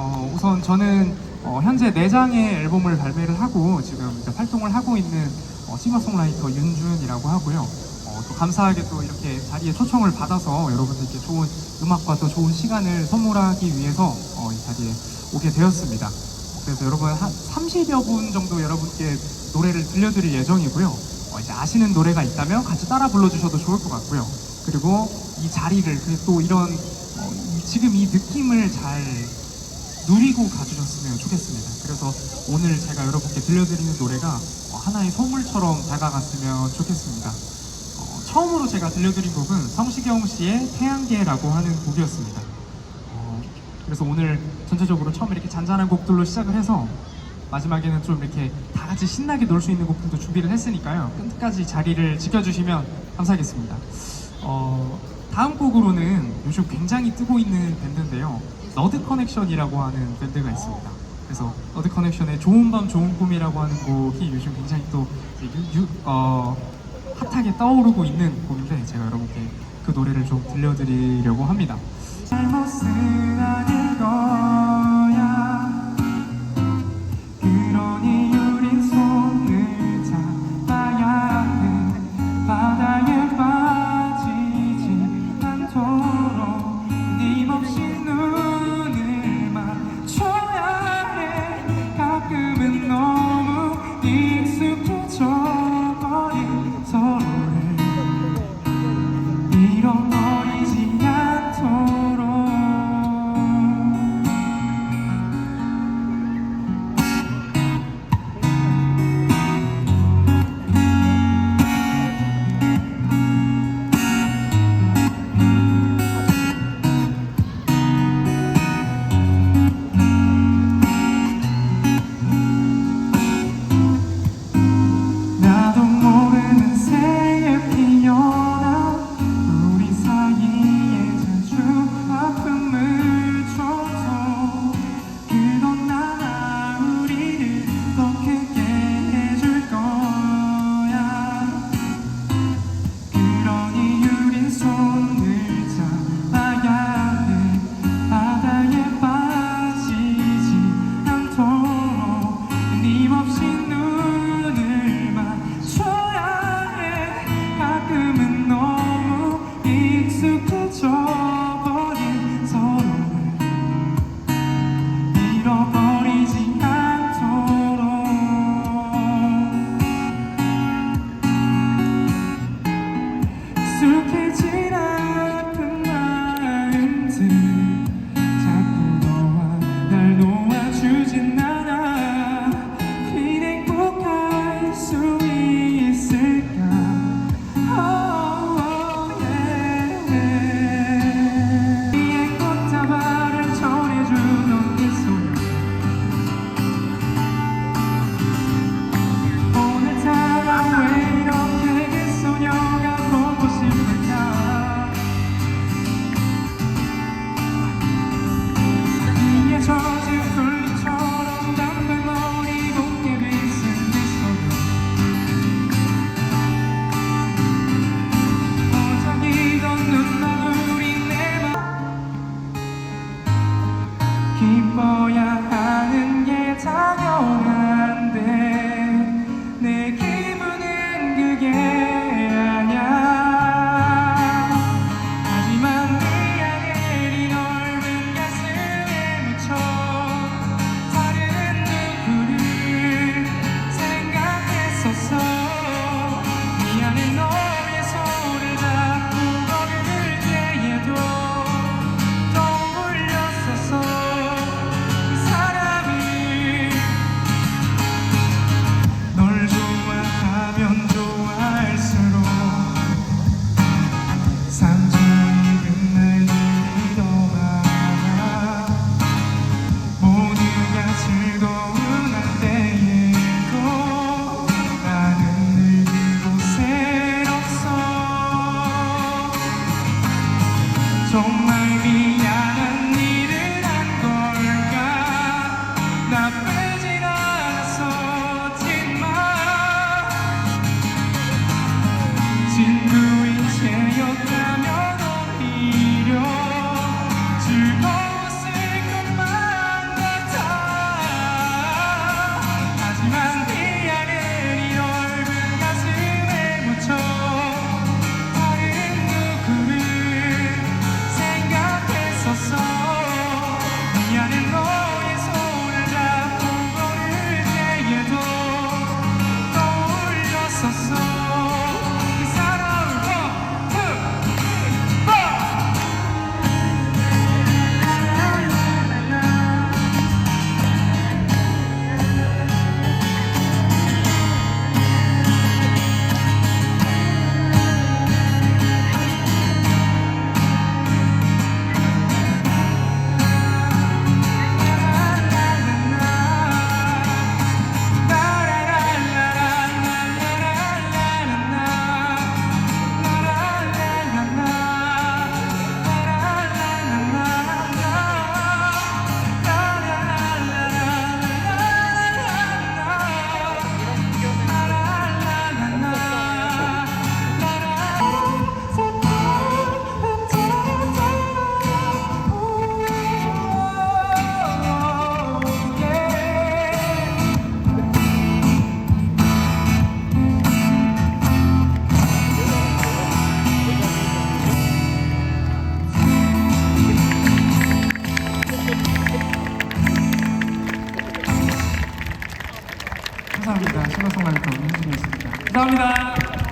어, 우선 저는 어, 현재 4장의 앨범을 발매를 하고 지금 이제 활동을 하고 있는 어, 싱어송라이터 윤준이라고 하고요. 어, 또 감사하게 또 이렇게 자리에 초청을 받아서 여러분들께 좋은 음악과 또 좋은 시간을 선물하기 위해서 어, 이 자리에 오게 되었습니다. 그래서 여러분 한 30여 분 정도 여러분께 노래를 들려드릴 예정이고요. 어, 이제 아시는 노래가 있다면 같이 따라 불러주셔도 좋을 것 같고요. 그리고 이 자리를 그리고 또 이런 어, 이- 지금 이 느낌을 잘 누리고 가주셨으면 좋겠습니다. 그래서 오늘 제가 여러분께 들려드리는 노래가 어, 하나의 선물처럼 다가갔으면 좋겠습니다. 어, 처음으로 제가 들려드린 곡은 성시경 씨의 태양계라고 하는 곡이었습니다. 어, 그래서 오늘 전체적으로 처음 이렇게 잔잔한 곡들로 시작을 해서 마지막에는 좀 이렇게 다 같이 신나게 놀 수 있는 곡들도 준비를 했으니까요. 끝까지 자리를 지켜주시면 감사하겠습니다. 어, 다음 곡으로는 요즘 굉장히 뜨고 있는 밴드인데요. 너드 커넥션이라고 하는 밴드가 있습니다. 그래서 너드 커넥션의 좋은 밤 좋은 꿈이라고 하는 곡이 요즘 굉장히 또 유- 유- 어, 핫하게 떠오르고 있는 곡인데 제가 여러분께 그 노래를 좀 들려드리려고 합니다. 기뻐 싱어송라이터 윤준이었습니다. 감사합니다.